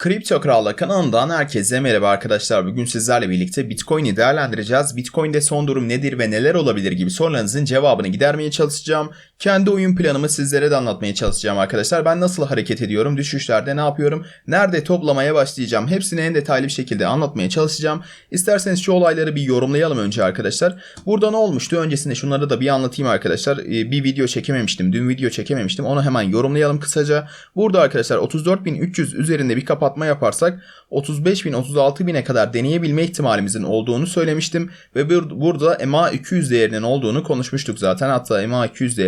Kripto Kral'la kanalından herkese merhaba arkadaşlar. Bugün sizlerle birlikte Bitcoin'i değerlendireceğiz. Bitcoin'de son durum nedir ve neler olabilir gibi sorularınızın cevabını gidermeye çalışacağım. Kendi oyun planımı sizlere de anlatmaya çalışacağım arkadaşlar. Ben nasıl hareket ediyorum, düşüşlerde ne yapıyorum, nerede toplamaya başlayacağım hepsini en detaylı bir şekilde anlatmaya çalışacağım. İsterseniz şu olayları bir yorumlayalım önce arkadaşlar. Burada ne olmuştu? Öncesinde şunları da bir anlatayım arkadaşlar. Ee, Bir video çekememiştim, dün video çekememiştim. Onu hemen yorumlayalım kısaca. Burada arkadaşlar 34.300 üzerinde bir kapatma yaparsak 35.000 36.000'e kadar deneyebilme ihtimalimizin olduğunu söylemiştim ve bur- burada MA 200 değerinin olduğunu konuşmuştuk zaten. Hatta MA 200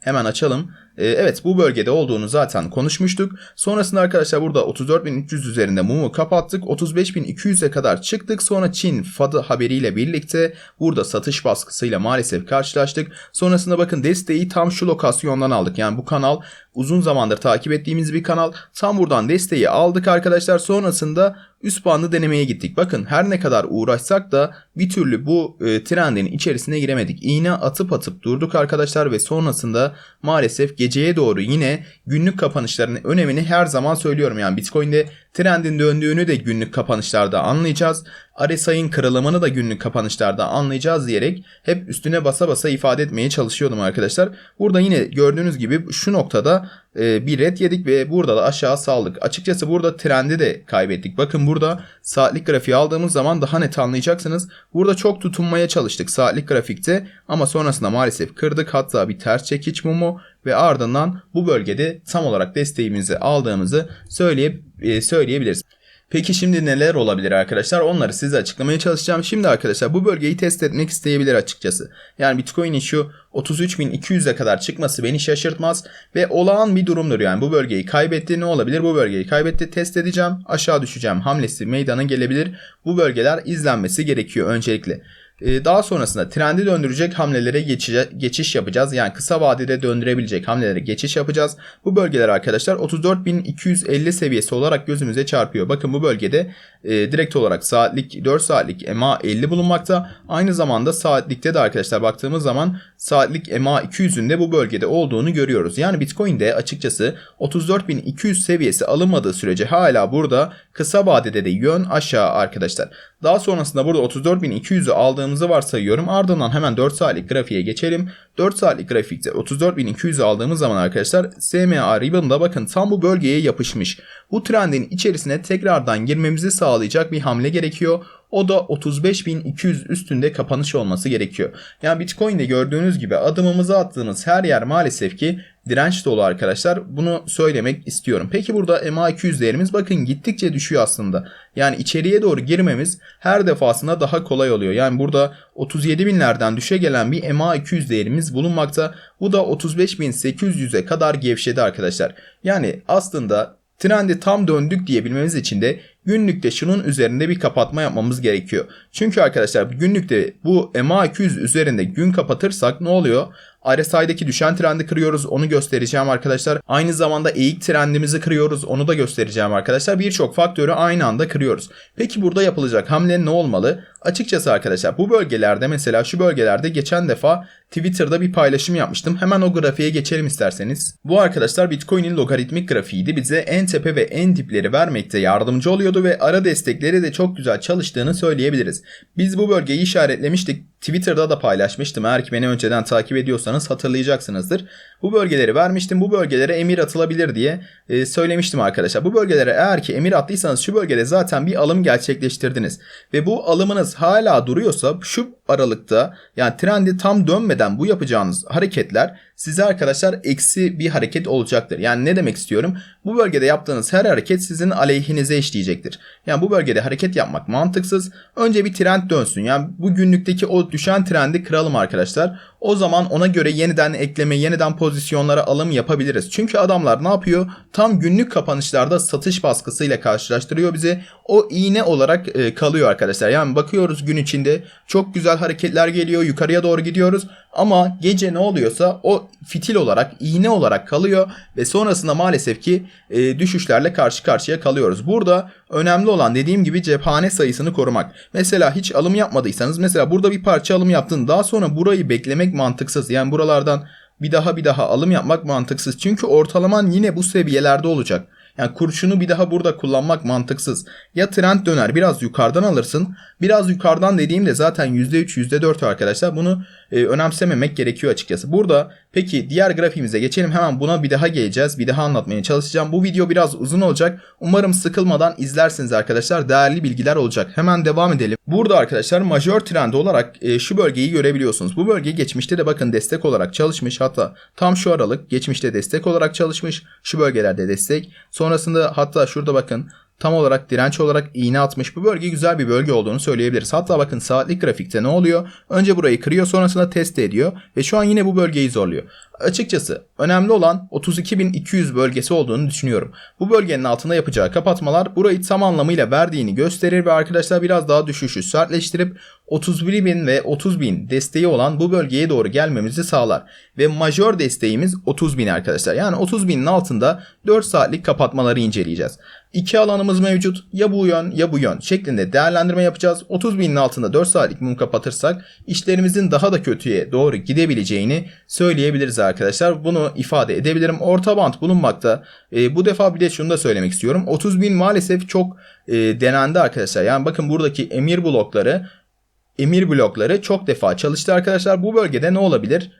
hemen açalım. Ee, evet bu bölgede olduğunu zaten konuşmuştuk. Sonrasında arkadaşlar burada 34.300 üzerinde mumu kapattık. 35.200'e kadar çıktık. Sonra Çin FAD'ı haberiyle birlikte burada satış baskısıyla maalesef karşılaştık. Sonrasında bakın desteği tam şu lokasyondan aldık. Yani bu kanal uzun zamandır takip ettiğimiz bir kanal. Tam buradan desteği aldık arkadaşlar. Sonrasında üst bandı denemeye gittik. Bakın her ne kadar uğraşsak da bir türlü bu e, trendin içerisine giremedik. İğne atıp atıp durduk arkadaşlar ve sonrasında maalesef geceye doğru yine günlük kapanışların önemini her zaman söylüyorum. Yani Bitcoin'de trendin döndüğünü de günlük kapanışlarda anlayacağız. RSI'nin kırılımını da günlük kapanışlarda anlayacağız diyerek hep üstüne basa basa ifade etmeye çalışıyordum arkadaşlar. Burada yine gördüğünüz gibi şu noktada e, bir red yedik ve burada da aşağı saldık. Açıkçası burada trendi de kaybettik. Bakın burada saatlik grafiği aldığımız zaman daha net anlayacaksınız. Burada çok tutunmaya çalıştık saatlik grafikte ama sonrasında maalesef kırdık. Hatta bir ters çekiç mumu ve ardından bu bölgede tam olarak desteğimizi aldığımızı söyleyip e, söyleyebiliriz. Peki şimdi neler olabilir arkadaşlar? Onları size açıklamaya çalışacağım. Şimdi arkadaşlar bu bölgeyi test etmek isteyebilir açıkçası. Yani Bitcoin'in şu 33.200'e kadar çıkması beni şaşırtmaz ve olağan bir durumdur yani. Bu bölgeyi kaybetti ne olabilir? Bu bölgeyi kaybetti test edeceğim. Aşağı düşeceğim hamlesi meydana gelebilir. Bu bölgeler izlenmesi gerekiyor öncelikle. Ee, Daha sonrasında trendi döndürecek hamlelere geçiş yapacağız. Yani kısa vadede döndürebilecek hamlelere geçiş yapacağız. Bu bölgeler arkadaşlar 34.250 seviyesi olarak gözümüze çarpıyor. Bakın bu bölgede e, direkt olarak saatlik 4 saatlik MA 50 bulunmakta. Aynı zamanda saatlikte de arkadaşlar baktığımız zaman saatlik MA 200'ün de bu bölgede olduğunu görüyoruz. Yani Bitcoin'de açıkçası 34.200 seviyesi alınmadığı sürece hala burada kısa vadede de yön aşağı arkadaşlar. Daha sonrasında burada 34.200'ü aldığımızı varsayıyorum. Ardından hemen 4 saatlik grafiğe geçelim. 4 saatlik grafikte 34.200'ü aldığımız zaman arkadaşlar SMA Ribbon'da bakın tam bu bölgeye yapışmış. Bu trendin içerisine tekrardan girmemizi sağlayacak bir hamle gerekiyor. O da 35.200 üstünde kapanış olması gerekiyor. Yani Bitcoin'de gördüğünüz gibi adımımızı attığımız her yer maalesef ki direnç dolu arkadaşlar. Bunu söylemek istiyorum. Peki burada MA200 değerimiz bakın gittikçe düşüyor aslında. Yani içeriye doğru girmemiz her defasında daha kolay oluyor. Yani burada 37 binlerden düşe gelen bir MA200 değerimiz bulunmakta. Bu da 35.800'e kadar gevşedi arkadaşlar. Yani aslında trendi tam döndük diyebilmemiz için de günlükte şunun üzerinde bir kapatma yapmamız gerekiyor. Çünkü arkadaşlar günlükte bu MA200 üzerinde gün kapatırsak ne oluyor? RSI'deki düşen trendi kırıyoruz. Onu göstereceğim arkadaşlar. Aynı zamanda eğik trendimizi kırıyoruz. Onu da göstereceğim arkadaşlar. Birçok faktörü aynı anda kırıyoruz. Peki burada yapılacak hamle ne olmalı? Açıkçası arkadaşlar bu bölgelerde mesela şu bölgelerde geçen defa Twitter'da bir paylaşım yapmıştım. Hemen o grafiğe geçelim isterseniz. Bu arkadaşlar Bitcoin'in logaritmik grafiğiydi. Bize en tepe ve en dipleri vermekte yardımcı oluyordu ve ara destekleri de çok güzel çalıştığını söyleyebiliriz. Biz bu bölgeyi işaretlemiştik. Twitter'da da paylaşmıştım. Eğer ki beni önceden takip ediyorsanız hatırlayacaksınızdır. Bu bölgeleri vermiştim. Bu bölgelere emir atılabilir diye e, söylemiştim arkadaşlar. Bu bölgelere eğer ki emir attıysanız şu bölgede zaten bir alım gerçekleştirdiniz. Ve bu alımınız hala duruyorsa şu aralıkta yani trendi tam dönmeden bu yapacağınız hareketler size arkadaşlar eksi bir hareket olacaktır. Yani ne demek istiyorum? Bu bölgede yaptığınız her hareket sizin aleyhinize işleyecektir. Yani bu bölgede hareket yapmak mantıksız. Önce bir trend dönsün. Yani bu günlükteki o düşen trendi kıralım arkadaşlar. O zaman ona göre yeniden ekleme, yeniden pozisyonlara alım yapabiliriz. Çünkü adamlar ne yapıyor? Tam günlük kapanışlarda satış baskısıyla karşılaştırıyor bizi. O iğne olarak e, kalıyor arkadaşlar. Yani bakıyoruz gün içinde çok güzel hareketler geliyor. Yukarıya doğru gidiyoruz. Ama gece ne oluyorsa o fitil olarak, iğne olarak kalıyor ve sonrasında maalesef ki e, düşüşlerle karşı karşıya kalıyoruz. Burada önemli olan dediğim gibi cephane sayısını korumak. Mesela hiç alım yapmadıysanız mesela burada bir parça alım yaptın daha sonra burayı beklemek mantıksız. Yani buralardan bir daha bir daha alım yapmak mantıksız. Çünkü ortalaman yine bu seviyelerde olacak. Yani kurşunu bir daha burada kullanmak mantıksız. Ya trend döner biraz yukarıdan alırsın. Biraz yukarıdan dediğimde zaten %3 %4 arkadaşlar. Bunu e, önemsememek gerekiyor açıkçası. Burada peki diğer grafiğimize geçelim. Hemen buna bir daha geleceğiz. Bir daha anlatmaya çalışacağım. Bu video biraz uzun olacak. Umarım sıkılmadan izlersiniz arkadaşlar. Değerli bilgiler olacak. Hemen devam edelim. Burada arkadaşlar majör trend olarak e, şu bölgeyi görebiliyorsunuz. Bu bölge geçmişte de bakın destek olarak çalışmış. Hatta tam şu aralık geçmişte destek olarak çalışmış. Şu bölgelerde destek. Sonrasında hatta şurada bakın tam olarak direnç olarak iğne atmış. Bu bölge güzel bir bölge olduğunu söyleyebiliriz. Hatta bakın saatlik grafikte ne oluyor? Önce burayı kırıyor sonrasında test ediyor ve şu an yine bu bölgeyi zorluyor. Açıkçası önemli olan 32.200 bölgesi olduğunu düşünüyorum. Bu bölgenin altında yapacağı kapatmalar burayı tam anlamıyla verdiğini gösterir ve arkadaşlar biraz daha düşüşü sertleştirip 31.000 ve 30.000 desteği olan bu bölgeye doğru gelmemizi sağlar. Ve majör desteğimiz 30.000 arkadaşlar. Yani 30.000'in altında 4 saatlik kapatmaları inceleyeceğiz. İki alanımız mevcut. Ya bu yön ya bu yön şeklinde değerlendirme yapacağız. 30 binin altında 4 saatlik mum kapatırsak işlerimizin daha da kötüye doğru gidebileceğini söyleyebiliriz arkadaşlar. Bunu ifade edebilirim. Orta bant bulunmakta. E, bu defa bir de şunu da söylemek istiyorum. 30 bin maalesef çok e, denendi arkadaşlar. Yani bakın buradaki emir blokları emir blokları çok defa çalıştı arkadaşlar. Bu bölgede ne olabilir?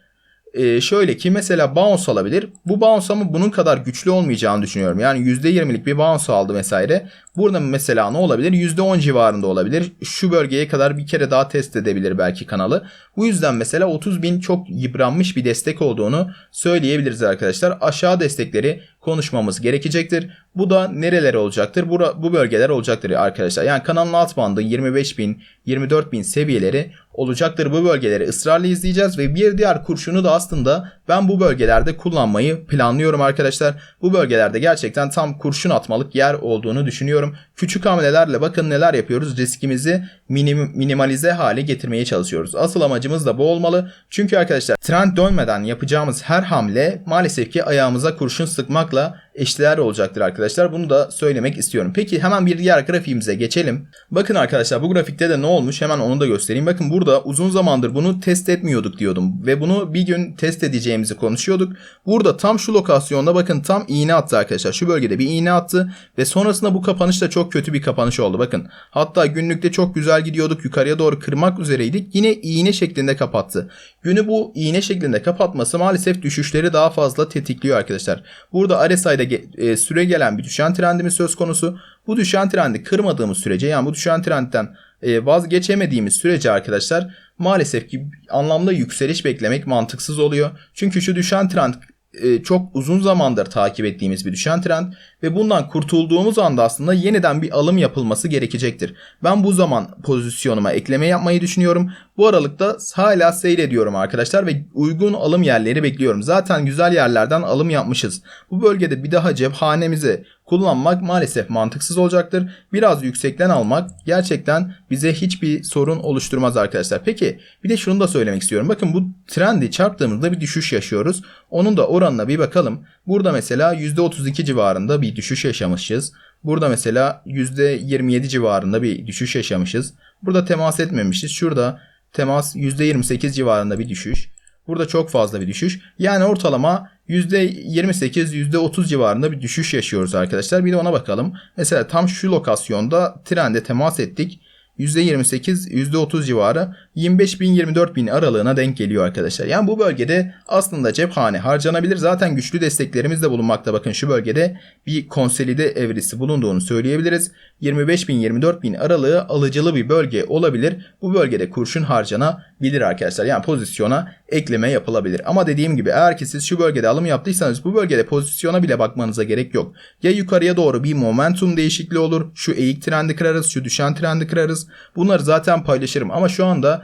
Ee, şöyle ki mesela bounce alabilir. Bu bounce ama bunun kadar güçlü olmayacağını düşünüyorum. Yani %20'lik bir bounce aldı vesaire. Burada mesela ne olabilir? %10 civarında olabilir. Şu bölgeye kadar bir kere daha test edebilir belki kanalı. Bu yüzden mesela 30 bin çok yıpranmış bir destek olduğunu söyleyebiliriz arkadaşlar. Aşağı destekleri konuşmamız gerekecektir. Bu da nereler olacaktır? Bura, bu bölgeler olacaktır arkadaşlar. Yani kanalın alt bandı 25 bin, 24 bin seviyeleri olacaktır. Bu bölgeleri ısrarla izleyeceğiz ve bir diğer kurşunu da aslında ben bu bölgelerde kullanmayı planlıyorum arkadaşlar. Bu bölgelerde gerçekten tam kurşun atmalık yer olduğunu düşünüyorum. Küçük hamlelerle bakın neler yapıyoruz. Riskimizi minim, minimalize hale getirmeye çalışıyoruz. Asıl amacımız da bu olmalı. Çünkü arkadaşlar trend dönmeden yapacağımız her hamle maalesef ki ayağımıza kurşun sıkmakla eşdeğer olacaktır arkadaşlar. Bunu da söylemek istiyorum. Peki hemen bir diğer grafiğimize geçelim. Bakın arkadaşlar bu grafikte de ne olmuş hemen onu da göstereyim. Bakın burada uzun zamandır bunu test etmiyorduk diyordum. Ve bunu bir gün test edeceğimizi konuşuyorduk. Burada tam şu lokasyonda bakın tam iğne attı arkadaşlar. Şu bölgede bir iğne attı. Ve sonrasında bu kapanış da çok kötü bir kapanış oldu. Bakın hatta günlükte çok güzel gidiyorduk. Yukarıya doğru kırmak üzereydik. Yine iğne şeklinde kapattı. Günü bu iğne şeklinde kapatması maalesef düşüşleri daha fazla tetikliyor arkadaşlar. Burada RSI'de e, süre gelen bir düşen trendimiz söz konusu. Bu düşen trendi kırmadığımız sürece yani bu düşen trendten e, vazgeçemediğimiz sürece arkadaşlar maalesef ki anlamda yükseliş beklemek mantıksız oluyor. Çünkü şu düşen trend e, çok uzun zamandır takip ettiğimiz bir düşen trend ve bundan kurtulduğumuz anda aslında yeniden bir alım yapılması gerekecektir. Ben bu zaman pozisyonuma ekleme yapmayı düşünüyorum. Bu aralıkta hala seyrediyorum arkadaşlar ve uygun alım yerleri bekliyorum. Zaten güzel yerlerden alım yapmışız. Bu bölgede bir daha cephanemizi kullanmak maalesef mantıksız olacaktır. Biraz yüksekten almak gerçekten bize hiçbir sorun oluşturmaz arkadaşlar. Peki bir de şunu da söylemek istiyorum. Bakın bu trendi çarptığımızda bir düşüş yaşıyoruz. Onun da oranına bir bakalım. Burada mesela %32 civarında bir düşüş yaşamışız. Burada mesela %27 civarında bir düşüş yaşamışız. Burada temas etmemişiz. Şurada temas %28 civarında bir düşüş. Burada çok fazla bir düşüş. Yani ortalama %28, %30 civarında bir düşüş yaşıyoruz arkadaşlar. Bir de ona bakalım. Mesela tam şu lokasyonda trende temas ettik. %28, %30 civarı 25 bin 24 bin aralığına denk geliyor arkadaşlar. Yani bu bölgede aslında cephane harcanabilir. Zaten güçlü desteklerimiz de bulunmakta. Bakın şu bölgede bir konsolide evresi bulunduğunu söyleyebiliriz. 25 bin 24 bin aralığı alıcılı bir bölge olabilir. Bu bölgede kurşun harcanabilir arkadaşlar. Yani pozisyona ekleme yapılabilir. Ama dediğim gibi eğer ki siz şu bölgede alım yaptıysanız bu bölgede pozisyona bile bakmanıza gerek yok. Ya yukarıya doğru bir momentum değişikliği olur. Şu eğik trendi kırarız, şu düşen trendi kırarız. Bunları zaten paylaşırım ama şu anda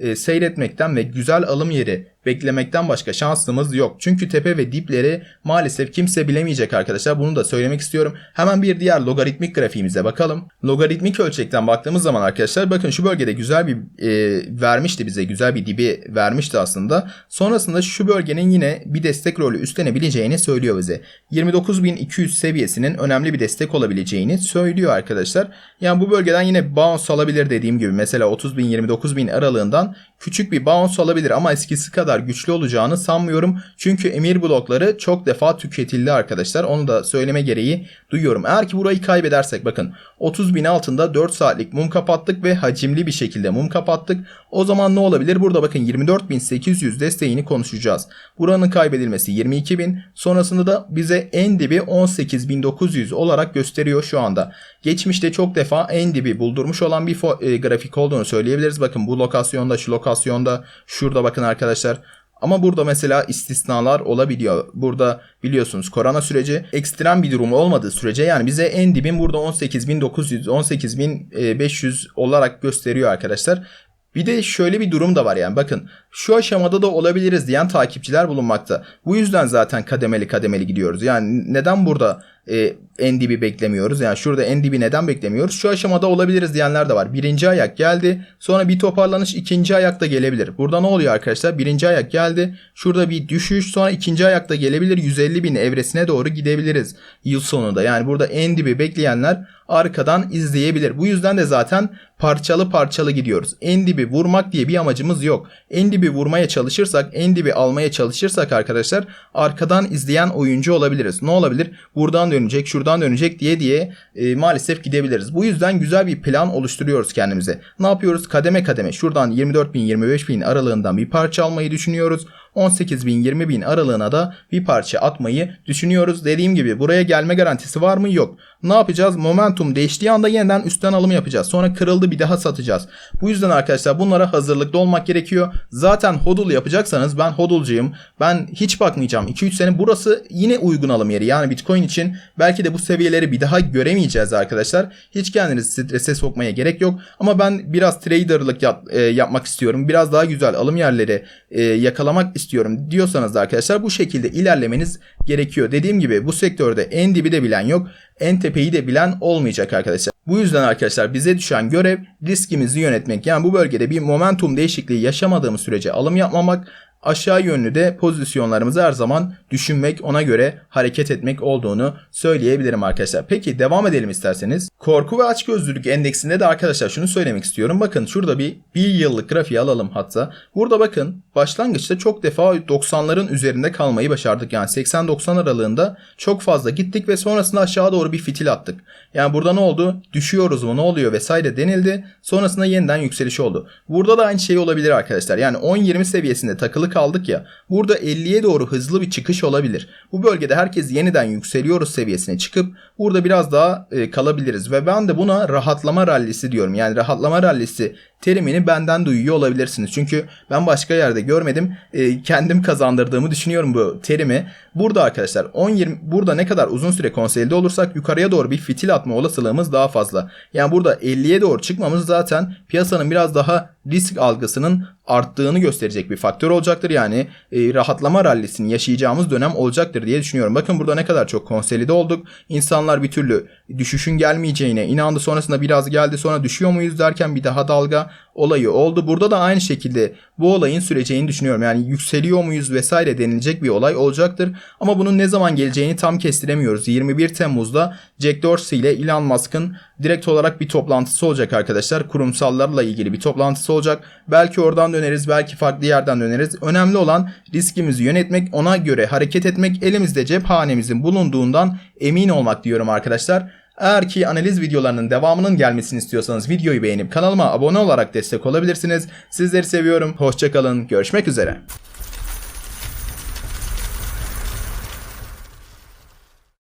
e, seyretmekten ve güzel alım yeri beklemekten başka şansımız yok. Çünkü tepe ve dipleri maalesef kimse bilemeyecek arkadaşlar. Bunu da söylemek istiyorum. Hemen bir diğer logaritmik grafiğimize bakalım. Logaritmik ölçekten baktığımız zaman arkadaşlar bakın şu bölgede güzel bir e, vermişti bize. Güzel bir dibi vermişti aslında. Sonrasında şu bölgenin yine bir destek rolü üstlenebileceğini söylüyor bize. 29.200 seviyesinin önemli bir destek olabileceğini söylüyor arkadaşlar. Yani bu bölgeden yine bounce alabilir dediğim gibi. Mesela 30.000 29.000 aralığından ardından küçük bir bounce alabilir ama eskisi kadar güçlü olacağını sanmıyorum. Çünkü emir blokları çok defa tüketildi arkadaşlar. Onu da söyleme gereği duyuyorum. Eğer ki burayı kaybedersek bakın 30 bin altında 4 saatlik mum kapattık ve hacimli bir şekilde mum kapattık. O zaman ne olabilir? Burada bakın 24.800 desteğini konuşacağız. Buranın kaybedilmesi 22.000. Sonrasında da bize en dibi 18.900 olarak gösteriyor şu anda. Geçmişte çok defa en dibi buldurmuş olan bir e, grafik olduğunu söyleyebiliriz. Bakın bu lokasyonda, şu lokasyonda, şurada bakın arkadaşlar. Ama burada mesela istisnalar olabiliyor. Burada biliyorsunuz korona süreci ekstrem bir durum olmadığı sürece yani bize en dibin burada 18.900, 18.500 olarak gösteriyor arkadaşlar. Bir de şöyle bir durum da var yani bakın şu aşamada da olabiliriz diyen takipçiler bulunmakta. Bu yüzden zaten kademeli kademeli gidiyoruz. Yani neden burada e, en dibi beklemiyoruz? Yani şurada en dibi neden beklemiyoruz? Şu aşamada olabiliriz diyenler de var. Birinci ayak geldi. Sonra bir toparlanış ikinci ayakta gelebilir. Burada ne oluyor arkadaşlar? Birinci ayak geldi. Şurada bir düşüş sonra ikinci ayakta gelebilir. 150 bin evresine doğru gidebiliriz yıl sonunda. Yani burada en dibi bekleyenler arkadan izleyebilir. Bu yüzden de zaten parçalı parçalı gidiyoruz. En dibi vurmak diye bir amacımız yok. En dibi vurmaya çalışırsak, en dibi almaya çalışırsak arkadaşlar arkadan izleyen oyuncu olabiliriz. Ne olabilir? Buradan dönecek, şuradan dönecek diye diye e, maalesef gidebiliriz. Bu yüzden güzel bir plan oluşturuyoruz kendimize. Ne yapıyoruz? Kademe kademe şuradan 24 bin 25 bin aralığından bir parça almayı düşünüyoruz. 18 bin 20 bin aralığına da bir parça atmayı düşünüyoruz. Dediğim gibi buraya gelme garantisi var mı? Yok. Ne yapacağız? Momentum değiştiği anda yeniden üstten alım yapacağız. Sonra kırıldı bir daha satacağız. Bu yüzden arkadaşlar bunlara hazırlıklı olmak gerekiyor. Zaten hodl yapacaksanız ben hodlcuyum. Ben hiç bakmayacağım. 2-3 sene burası yine uygun alım yeri. Yani Bitcoin için belki de bu seviyeleri bir daha göremeyeceğiz arkadaşlar. Hiç kendinizi strese sokmaya gerek yok. Ama ben biraz traderlık yap, e, yapmak istiyorum. Biraz daha güzel alım yerleri e, yakalamak istiyorum diyorsanız da arkadaşlar bu şekilde ilerlemeniz gerekiyor. Dediğim gibi bu sektörde en dibi de bilen yok. En tepeyi de bilen olmayacak arkadaşlar. Bu yüzden arkadaşlar bize düşen görev riskimizi yönetmek. Yani bu bölgede bir momentum değişikliği yaşamadığımız sürece alım yapmamak, aşağı yönlü de pozisyonlarımızı her zaman düşünmek, ona göre hareket etmek olduğunu söyleyebilirim arkadaşlar. Peki devam edelim isterseniz. Korku ve açgözlülük endeksinde de arkadaşlar şunu söylemek istiyorum. Bakın şurada bir bir yıllık grafiği alalım hatta. Burada bakın başlangıçta çok defa 90'ların üzerinde kalmayı başardık. Yani 80-90 aralığında çok fazla gittik ve sonrasında aşağı doğru bir fitil attık. Yani burada ne oldu? Düşüyoruz mu ne oluyor vesaire denildi. Sonrasında yeniden yükseliş oldu. Burada da aynı şey olabilir arkadaşlar. Yani 10-20 seviyesinde takılı kaldık ya. Burada 50'ye doğru hızlı bir çıkış olabilir. Bu bölgede herkes yeniden yükseliyoruz seviyesine çıkıp burada biraz daha e, kalabiliriz. Ve ben de buna rahatlama rallisi diyorum. Yani rahatlama rallisi terimini benden duyuyor olabilirsiniz. Çünkü ben başka yerde görmedim. E, kendim kazandırdığımı düşünüyorum bu terimi. Burada arkadaşlar 10-20 burada ne kadar uzun süre konsolide olursak yukarıya doğru bir fitil atma olasılığımız daha fazla. Yani burada 50'ye doğru çıkmamız zaten piyasanın biraz daha risk algısının arttığını gösterecek bir faktör olacaktır. Yani e, rahatlama rallisini yaşayacağımız dönem olacaktır diye düşünüyorum. Bakın burada ne kadar çok konsolide olduk. İnsanlar bir türlü düşüşün gelmeyeceğine inandı. Sonrasında biraz geldi sonra düşüyor muyuz derken bir daha dalga olayı oldu. Burada da aynı şekilde bu olayın süreceğini düşünüyorum. Yani yükseliyor muyuz vesaire denilecek bir olay olacaktır. Ama bunun ne zaman geleceğini tam kestiremiyoruz. 21 Temmuz'da Jack Dorsey ile Elon Musk'ın direkt olarak bir toplantısı olacak arkadaşlar. Kurumsallarla ilgili bir toplantısı olacak. Belki oradan döneriz, belki farklı yerden döneriz. Önemli olan riskimizi yönetmek, ona göre hareket etmek, elimizde cephanemizin bulunduğundan emin olmak diyorum arkadaşlar. Eğer ki analiz videolarının devamının gelmesini istiyorsanız videoyu beğenip kanalıma abone olarak destek olabilirsiniz. Sizleri seviyorum. Hoşçakalın. Görüşmek üzere.